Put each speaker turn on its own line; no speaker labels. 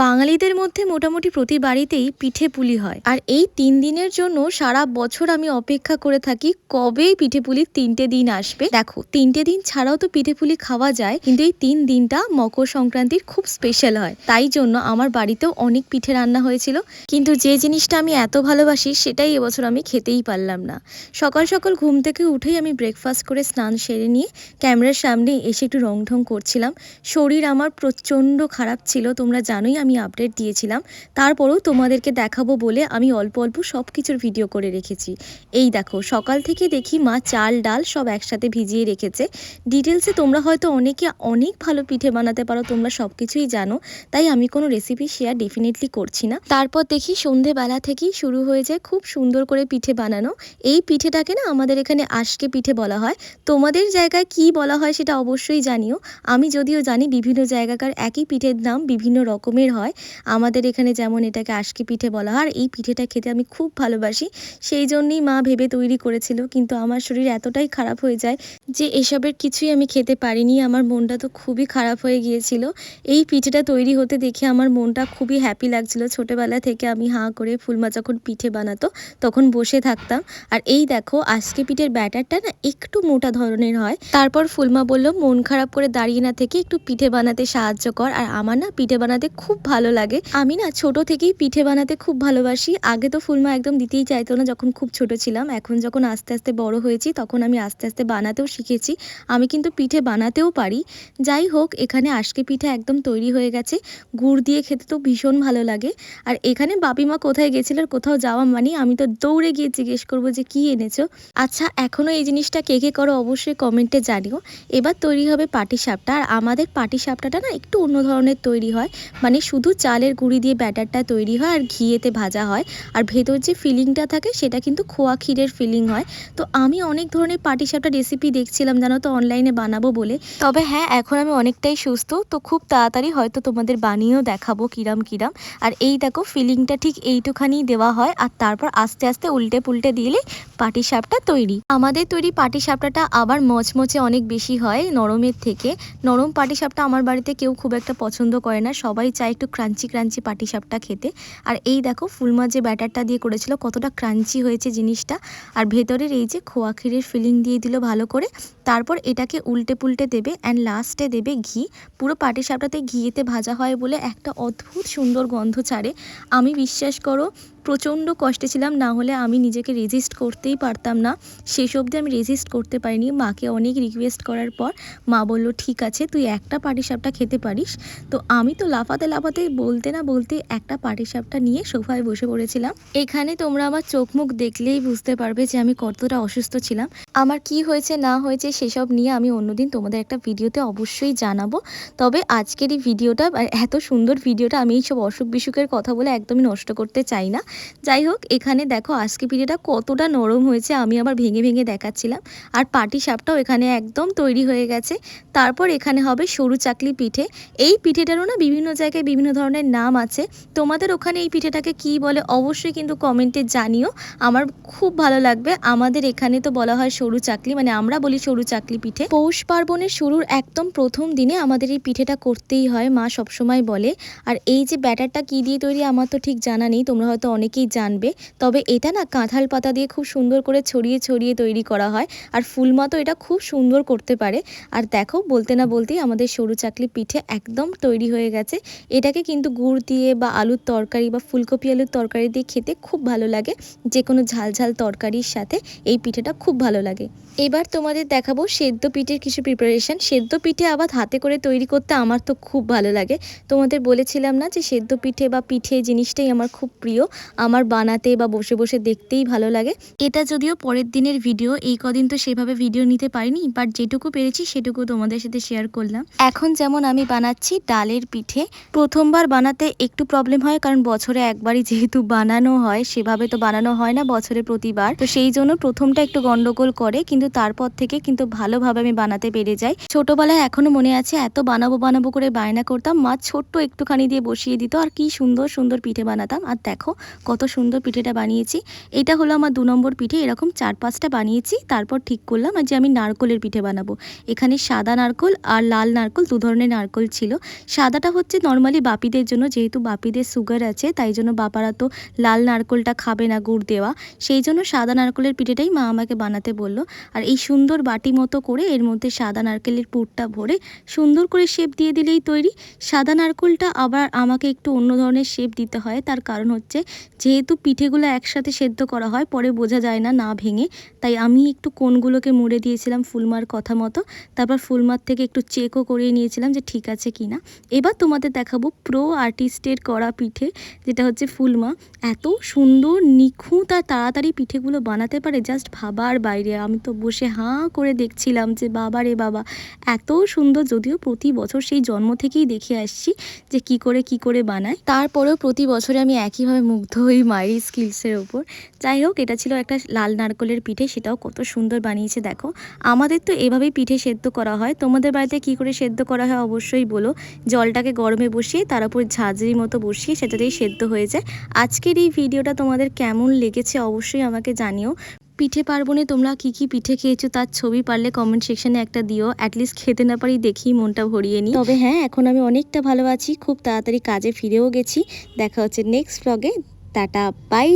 বাঙালিদের মধ্যে মোটামুটি প্রতি বাড়িতেই পিঠে পুলি হয়। আর এই তিন দিনের জন্য সারা বছর আমি অপেক্ষা করে থাকি কবে পিঠে পুলির তিনটে দিন আসবে। দেখো, তিনটে দিন ছাড়াও তো পিঠে পুলি খাওয়া যায়, কিন্তু এই তিন দিনটা মকর সংক্রান্তির খুব স্পেশাল হয়। তাই জন্য আমার বাড়িতেও অনেক পিঠে রান্না হয়েছিল, কিন্তু যে জিনিসটা আমি এত ভালোবাসি সেটাই এবছর আমি খেতেই পারলাম না। সকাল সকাল ঘুম থেকে উঠেই আমি ব্রেকফাস্ট করে স্নান সেরে নিয়ে ক্যামেরার সামনে এসে একটু রং ঢং করছিলাম। শরীর আমার প্রচণ্ড খারাপ ছিল, তোমরা জানোই আমি আপডেট দিয়েছিলাম। তারপরেও তোমাদেরকে দেখাবো বলে আমি অল্প অল্প সব কিছুর ভিডিও করে রেখেছি। এই দেখো, সকাল থেকে দেখি মা চাল, ডাল সব একসাথে ভিজিয়ে রেখেছে। ডিটেলসে তোমরা হয়তো অনেকে অনেক ভালো পিঠে বানাতে পারো, তোমরা সব কিছুই জানো। তাই আমি কোনো রেসিপি শেয়ার ডেফিনেটলি করছি না। তারপর দেখি সন্ধেবেলা থেকেই শুরু হয়ে যায় খুব সুন্দর করে পিঠে বানানো। এই পিঠেটাকে না আমাদের এখানে আশকে পিঠে বলা হয়। তোমাদের জায়গায় কি বলা হয় সেটা অবশ্যই জানিও। আমি যদিও জানি বিভিন্ন জায়গাকার একই পিঠের নাম বিভিন্ন রকমের হয়। আমাদের এখানে যেমন এটাকে আশকি পিঠে বলা হয়, আর এই পিঠেটা খেতে আমি খুব ভালোবাসি। সেই জন্যই মা ভেবে তৈরি করেছিল, কিন্তু আমার শরীর এতটাই খারাপ হয়ে যায় যে এসবের কিছুই আমি খেতে পারিনি। আমার মনটা তো খুবই খারাপ হয়ে গিয়েছিল। এই পিঠেটা তৈরি হতে দেখে আমার মনটা খুবই হ্যাপি লাগছিল। ছোটোবেলা থেকে আমি হাঁ করে ফুলমা যখন পিঠে বানাতো, তখন বসে থাকতাম। আর এই দেখো আজকে পিঠের ব্যাটারটা না একটু মোটা ধরনের হয়। তারপর ফুলমা বলল, মন খারাপ করে দাঁড়িয়ে না থেকে একটু পিঠে বানাতে সাহায্য কর। আর আমার না পিঠে বানাতে খুব ভালো লাগে। আমি না ছোট থেকেই পিঠে বানাতে খুব ভালোবাসি। আগে তো ফুলমা একদম দিতেই চাইতো না যখন খুব ছোট ছিলাম। এখন যখন আস্তে আস্তে বড় হয়েছি তখন আমি আস্তে আস্তে বানাতেও শিখেছি। আমি কিন্তু পিঠে বানাতেও পারি। যাই হোক, এখানে আজকে পিঠে একদম তৈরি হয়ে গেছে। গুড় দিয়ে খেতে তো ভীষণ ভালো লাগে। আর এখানে বাপিমা কোথায় গেছিল আর কোথাও যাওয়া মানে আমি তো দৌড়ে গিয়ে জিজ্ঞেস করব যে কি এনেছো? আচ্ছা এখনও এই জিনিসটা কে কে করো অবশ্যই কমেন্টে জানিও। এবার তৈরি হবে পাটি সাপটা আর আমাদের পাটি সাপটাটা না একটু অন্য ধরনের তৈরি হয়। মানে শুধু চালের গুঁড়ি দিয়ে ব্যাটারটা তৈরি হয় আর ঘিয়েতে ভাজা হয়। আর ভেতর যে ফিলিংটা থাকে সেটা কিন্তু খোয়া ক্ষীরের ফিলিং হয়। তো আমি অনেক ধরনের পাটিসাপটা রেসিপি দেখছিলাম, জানো তো অনলাইনে বানাবো বলে। তবে হ্যাঁ এখন আমি অনেকটাই সুস্থ, তো খুব তাড়াতাড়ি হয়তো তোমাদের বানিয়েও দেখাবো কিরাম কিরাম। আর এই দেখো, ফিলিংটা ঠিক এইটুখানি দেওয়া হয় আর তারপর আস্তে আস্তে উল্টে পুল্টে দিলে পাটিসাপটা তৈরি। আমাদের তৈরি পাটিসাপটাটা আবার মচমচে অনেক বেশি হয় নরমের থেকে। নরম পাটিসাপটা আমার বাড়িতে কেউ খুব একটা পছন্দ করে না, সবাই চায় একটু ক্রাঞ্চি ক্রাঞ্চি পাটি সাপটা খেতে। আর এই দেখো, ফুলমা যে ব্যাটারটা দিয়ে করেছিল, কতটা ক্রাঞ্চি হয়েছে জিনিসটা। আর ভেতরের এই যে খোয়া ক্ষীরের ফিলিং দিয়ে দিল ভালো করে। তারপর এটাকে উল্টে পুল্টে দেবে অ্যান্ড লাস্টে দেবে ঘি। পুরো পাটি সাপটাতে ঘিয়েতে ভাজা হয় বলে একটা অদ্ভুত সুন্দর গন্ধ ছাড়ে। আমি বিশ্বাস করো প্রচণ্ড কষ্টে ছিলাম, না হলে আমি নিজেকে রেজিস্ট করতেই পারতাম না। শেষ অবধি আমি রেজিস্ট করতে পারিনি। মাকে অনেক রিকোয়েস্ট করার পর মা বলল, ঠিক আছে, তুই একটা পাটিসাপটা খেতে পারিস। তো আমি তো লাফাতে লাফাতে বলতে না বলতে একটা পাটিসাপটা নিয়ে সোফায় বসে পড়েছিলাম। এখানে তোমরা আমার চোখ মুখ দেখলেই বুঝতে পারবে যে আমি কতটা অসুস্থ ছিলাম। আমার কি হয়েছে, না হয়েছে সেসব নিয়ে আমি অন্যদিন তোমাদের একটা ভিডিওতে অবশ্যই জানাব। তবে আজকের এই ভিডিওটা, এত সুন্দর ভিডিওটা আমি এইসব অসুখ বিসুখের কথা বলে একদমই নষ্ট করতে চাই না। যাই হোক এখানে দেখো আজকে পিঠেটা কতটা নরম হয়েছে, আমি আবার ভেঙে ভেঙে দেখাচ্ছিলাম। আর পাটি সাপটাও এখানে একদম তৈরি হয়ে গেছে। তারপর এখানে হবে সরু চাকলি পিঠে। এই পিঠেটারও না বিভিন্ন জায়গায় বিভিন্ন ধরনের নাম আছে। তোমাদের ওখানে এই পিঠেটাকে কি বলে অবশ্যই কিন্তু কমেন্টে জানিও। আমার খুব ভালো লাগবে। আমাদের এখানে তো বলা হয় সরু চাকলি মানে আমরা বলি সরু চাকলি পিঠে। পৌষ পার্বণের শুরুর একদম প্রথম দিনে আমাদের এই পিঠেটা করতেই হয়, মা সবসময় বলে। আর এই যে ব্যাটারটা কি দিয়ে তৈরি আমার তো ঠিক জানা নেই, তোমরা হয়তো অনেকেই জানবে। তবে এটা না কাঁঠাল পাতা দিয়ে খুব সুন্দর করে ছড়িয়ে ছড়িয়ে তৈরি করা হয় আর ফুলমা তো এটা খুব সুন্দর করতে পারে। আর দেখো বলতে না বলতেই আমাদের সরু চাকলি পিঠে একদম তৈরি হয়ে গেছে। এটাকে কিন্তু গুড় দিয়ে বা আলুর তরকারি বা ফুলকপি আলুর তরকারি দিয়ে খেতে খুব ভালো লাগে। যে কোনো ঝাল ঝাল তরকারির সাথে এই পিঠেটা খুব ভালো লাগে। এবার তোমাদের দেখাবো সেদ্ধ পিঠের কিছু প্রিপারেশন সেদ্ধ পিঠে আবার হাতে করে তৈরি করতে আমার তো খুব ভালো লাগে। তোমাদের বলেছিলাম না যে সেদ্ধ পিঠে বা পিঠে জিনিসটাই আমার খুব প্রিয়। আমার বানাতে বা বসে বসে দেখতেই ভালো লাগে। এটা যদিও পরের দিনের ভিডিও এই কদিন তো সেভাবে ভিডিও নিতে পারিনি বাট যেটুকু পেরেছি সেটুকু তোমাদের সাথে শেয়ার করলাম। এখন যেমন আমি বানাচ্ছি ডালের পিঠে, প্রথমবার বানাতে একটু প্রবলেম হয়, কারণ বছরে একবারই যেহেতু বানানো হয়, সেভাবে তো বানানো হয় না বছরে প্রতিবার। তো সেই জন্য প্রথমটা একটু গন্ডগোল করে, কিন্তু তারপর থেকে কিন্তু ভালোভাবে আমি বানাতে পেরে যাই। ছোটবেলায় এখনও মনে আছে, এত বানাবো বানাবো করে বায়না করতাম, মা ছোট্ট একটুখানি দিয়ে বসিয়ে দিত, আর কি সুন্দর সুন্দর পিঠে বানাতাম। আর দেখো কত সুন্দর পিঠেটা বানিয়েছি। এটা হলো আমার দু নম্বর পিঠে, এরকম চার পাঁচটা বানিয়েছি, তারপর ঠিক করলাম যে আমি নারকলের পিঠে বানাবো। এখানে সাদা নারকল আর লাল নারকল, দু ধরনের নারকল ছিল। সাদাটা হচ্ছে নর্মালি বাপিদের জন্য, যেহেতু বাপিদের সুগার আছে, তাই জন্য বাপারা তো লাল নারকলটা খাবে না গুড় দেওয়া। সেই জন্য সাদা নারকলের পিঠেটাই মা আমাকে বানাতে বলল। আর এই সুন্দর বাটি মতো করে এর মধ্যে সাদা নারকেলের পুরটা ভরে সুন্দর করে শেপ দিয়ে দিলেই তৈরি। সাদা নারকলটা আবার আমাকে একটু অন্য ধরনের শেপ দিতে হয়, তার কারণ হচ্ছে যেহেতু পিঠেগুলো একসাথে সেদ্ধ করা হয়, পরে বোঝা যায় না না ভেঙে। তাই আমি একটু কোনগুলোকে মুড়ে দিয়েছিলাম ফুলমার কথা মতো। তারপর ফুলমার থেকে একটু চেকও করিয়ে নিয়েছিলাম যে ঠিক আছে কি না। এবার তোমাদের দেখাবো প্রো আর্টিস্টের করা পিঠে, যেটা হচ্ছে ফুলমা। এত সুন্দর, নিখুঁত আর তাড়াতাড়ি পিঠেগুলো বানাতে পারে, জাস্ট ভাবার বাইরে। আমি তো বসে হাঁ করে দেখছিলাম যে বাবা রে বাবা, এত সুন্দর। যদিও প্রতি বছর সেই জন্ম থেকেই দেখে আসছি যে কি করে কি করে বানায়। তারপরেও প্রতি বছরে আমি একইভাবে মুগ্ধ হই মায়ের স্কিলসের ওপর যাই হোক, এটা ছিল একটা লাল নারকলের পিঠে, সেটাও কত সুন্দর বানিয়েছে, দেখো। আমাদের তো এভাবেই পিঠে সেদ্ধ করা হয়। তোমাদের বাড়িতে কি করে সেদ্ধ করা হয় অবশ্যই বলো। জলটাকে গরমে বসিয়ে, তার উপর ঝাঁঝরি মতো বসিয়ে সেটাতেই সেদ্ধ হয়ে যায়। আজকের এই ভিডিওটা তোমাদের কেমন লেগেছে অবশ্যই আমাকে জানিও। পিঠে পার্বণে তোমরা কি কি পিঠে খেয়েছো, তার ছবি পারলে কমেন্ট সেকশনে একটা দিও। অ্যাটলিস্ট খেতে না পারি দেখি মনটা ভরিয়ে নিই। তবে হ্যাঁ এখন আমি অনেকটা ভালো আছি। খুব তাড়াতাড়ি কাজে ফিরেও গেছি। দেখা হচ্ছে নেক্সট ব্লগে টাটা বাই।